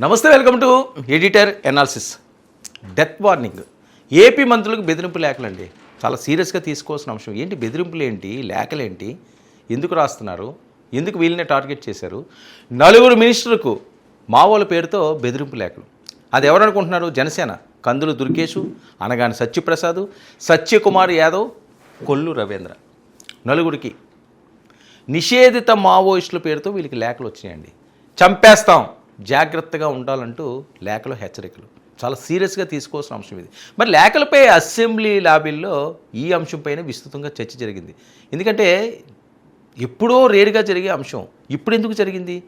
నమస్తే welcome to editor analysis. Death warning AP మంత్రులకు బెదిరింపు లేఖలండి. చాలా సీరియస్గా తీసుకోవాల్సిన అంశం. ఏంటి బెదిరింపులు ఏంటి లేఖలేంటి? ఎందుకు రాస్తున్నారు? ఎందుకు వీళ్ళనే టార్గెట్ చేశారు? నలుగురు మినిస్టర్లకు మావోల పేరుతో బెదిరింపు లేఖలు. అది ఎవరు అనుకుంటున్నారు? జనసేన. కందులు దుర్గేషు అనగాని సత్యప్రసాద్ సత్యకుమార్ యాదవ్ కొల్లు రవీంద్ర. నలుగురికి. నిషేధిత మావోయిస్టుల పేరుతో వీళ్ళకి లేఖలు వచ్చినాయండి. చంపేస్తాం. జాగ్రత్తగా ఉండాలంటూ లేఖలు హెచ్చరికలు. చాలా సీరియస్గా తీసుకోవాల్సిన అంశం ఇది. మరి లేఖలపై అసెంబ్లీ లాబీల్లో ఈ అంశంపైన విస్తృతంగా చర్చ జరిగింది. ఎందుకంటే ఎప్పుడో రేరుగా జరిగే అంశం. ఇప్పుడు ఎందుకు జరిగింది?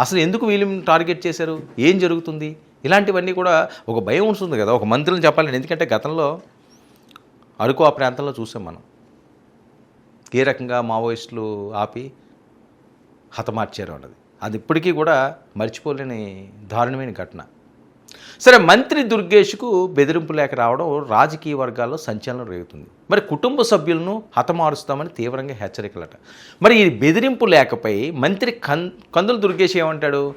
అసలు ఎందుకు వీళ్ళని టార్గెట్ చేశారు? ఏం జరుగుతుంది? ఇలాంటివన్నీ కూడా ఒక భయం ఉంటుంది కదా. ఒక మంత్రిని చెప్పాలని. ఎందుకంటే గతంలో అరకు ఆ ప్రాంతంలో చూసాం మనం. ఏ రకంగా మావోయిస్టులు ఆపి హతమార్చారు అన్నది. అది ఇప్పటికీ కూడా మర్చిపోలేని దారుణమైన ఘటన. సరే మంత్రి దుర్గేష్కు బెదిరింపు లేఖ రావడం రాజకీయ వర్గాల్లో సంచలనం రేగుతుంది. మరి కుటుంబ సభ్యులను హతమారుస్తామని తీవ్రంగా హెచ్చరికలట. మరి ఈ బెదిరింపు లేఖపై మంత్రి కం కందుల దుర్గేష్ ఏమంటాడు?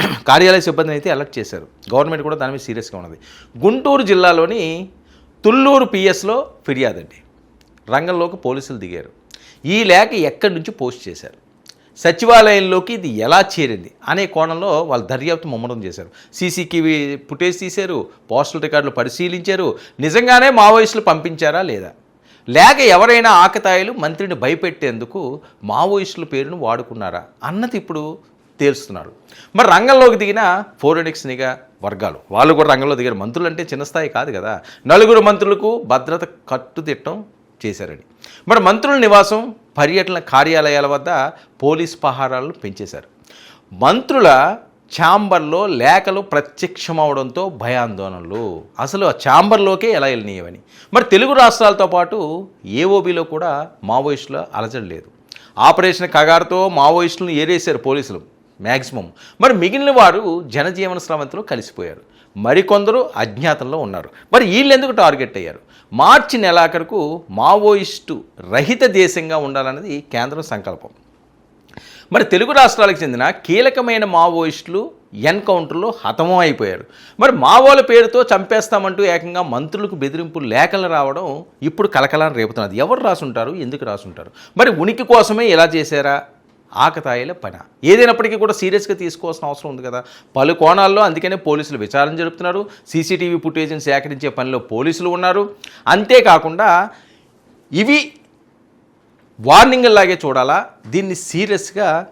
కార్యాలయ సిబ్బందిని అయితే అలర్ట్ చేశారు. గవర్నమెంట్ కూడా దాని మీద సీరియస్గా ఉన్నది. గుంటూరు జిల్లాలోని తుళ్ళూరు పిఎస్లో ఫిర్యాదండి. రంగంలోకి పోలీసులు దిగారు. ఈ లేఖ ఎక్కడి నుంచి పోస్ట్ చేశారు? సచివాలయంలోకి ఇది ఎలా చేరింది అనే కోణంలో వాళ్ళు దర్యాప్తు ముమ్మరం చేశారు. సీసీటీవీ ఫుటేజ్ తీశారు పోస్టల్ రికార్డులు పరిశీలించారు నిజంగానే మావోయిస్టులు పంపించారా లేదా? లేక ఎవరైనా ఆకతాయిలు మంత్రిని భయపెట్టేందుకు మావోయిస్టుల పేరును వాడుకున్నారా అన్నది ఇప్పుడు తేల్స్తున్నారు మరి రంగంలోకి దిగిన ఫోరెనిక్స్ నిఘా వర్గాలు వాళ్ళు కూడా రంగంలో దిగారు. మంత్రులు అంటే చిన్న స్థాయి కాదు కదా. నలుగురు మంత్రులకు భద్రత కట్టుదిట్టం చేశారని. మరి మంత్రుల నివాసం పర్యటన కార్యాలయాల వద్ద పోలీస్ పహారాలను పెంచేశారు. మంత్రుల ఛాంబర్లో లేఖలు ప్రత్యక్షమవడంతో భయాందోళనలు. అసలు ఆ ఛాంబర్లోకే ఎలా వెళ్ళనీయవని మరి తెలుగు రాష్ట్రాలతో పాటు ఏఓబిలో కూడా మావోయిస్టుల అలజడి లేదు. ఆపరేషన్ కగారుతో మావోయిస్టులను ఏరేశారు పోలీసులు. మ్యాక్సిమం మరి మిగిలిన వారు జనజీవన స్రవంతిలో కలిసిపోయారు. మరికొందరు అజ్ఞాతంలో ఉన్నారు. మరి వీళ్ళు ఎందుకు టార్గెట్ అయ్యారు? మార్చి నెలాఖరుకు మావోయిస్టు రహిత దేశంగా ఉండాలన్నది కేంద్రం సంకల్పం. మరి తెలుగు రాష్ట్రాలకు చెందిన కీలకమైన మావోయిస్టులు ఎన్కౌంటర్లో హతమం అయిపోయారు. మరి మావోల పేరుతో చంపేస్తామంటూ ఏకంగా మంత్రులకు బెదిరింపు లేఖలు రావడం ఇప్పుడు కలకలాన్ని రేపుతున్నది. ఎవరు రాసుంటారు? ఎందుకు రాసుంటారు? మరి ఉనికి కోసమే ఇలా చేశారా? ఆకతాయిల పని. ఏదైనప్పటికీ కూడా సీరియస్గా తీసుకోవాల్సిన అవసరం ఉంది కదా. పలు కోణాల్లో అందుకనే పోలీసులు విచారణ జరుపుతున్నారు. సీసీటీవీ ఫుటేజ్ని సేకరించే పనిలో పోలీసులు ఉన్నారు. అంతేకాకుండా ఇవి వార్నింగ్లాగే చూడాలా? దీన్ని సీరియస్గా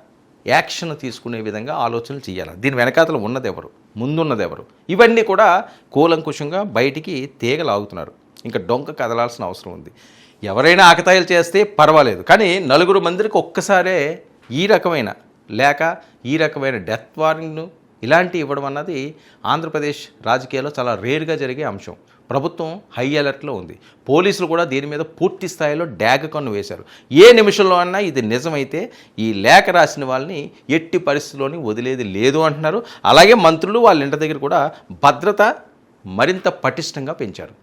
యాక్షన్ తీసుకునే విధంగా ఆలోచనలు చేయాలి దీని వెనకాతలు ఉన్నదెవరు? ముందున్నదెవరు? ముందున్నది ఎవరు ఇవన్నీ కూడా కూలంకుషంగా బయటికి తీగలాగుతున్నారు. ఇంకా డొంక కదలాల్సిన అవసరం ఉంది. ఎవరైనా ఆకతాయిలు చేస్తే పర్వాలేదు. కానీ నలుగురు మందికి ఒక్కసారే ఈ రకమైన లేక ఈ రకమైన డెత్ వార్నింగ్ను ఇలాంటివి ఇవ్వడం అన్నది ఆంధ్రప్రదేశ్ రాజకీయాల్లో చాలా రేర్గా జరిగే అంశం. ప్రభుత్వం హై అలర్ట్లో ఉంది. పోలీసులు కూడా దీని మీద పూర్తి స్థాయిలో డ్యాగ్ కన్ను వేశారు. ఏ నిమిషంలో అన్నా ఇది నిజమైతే ఈ లేఖ రాసిన వాళ్ళని ఎట్టి పరిస్థితుల్లోని వదిలేది లేదు అంటున్నారు. అలాగే మంత్రులు వాళ్ళ ఇంటి దగ్గర కూడా భద్రత మరింత పటిష్టంగా పెంచారు.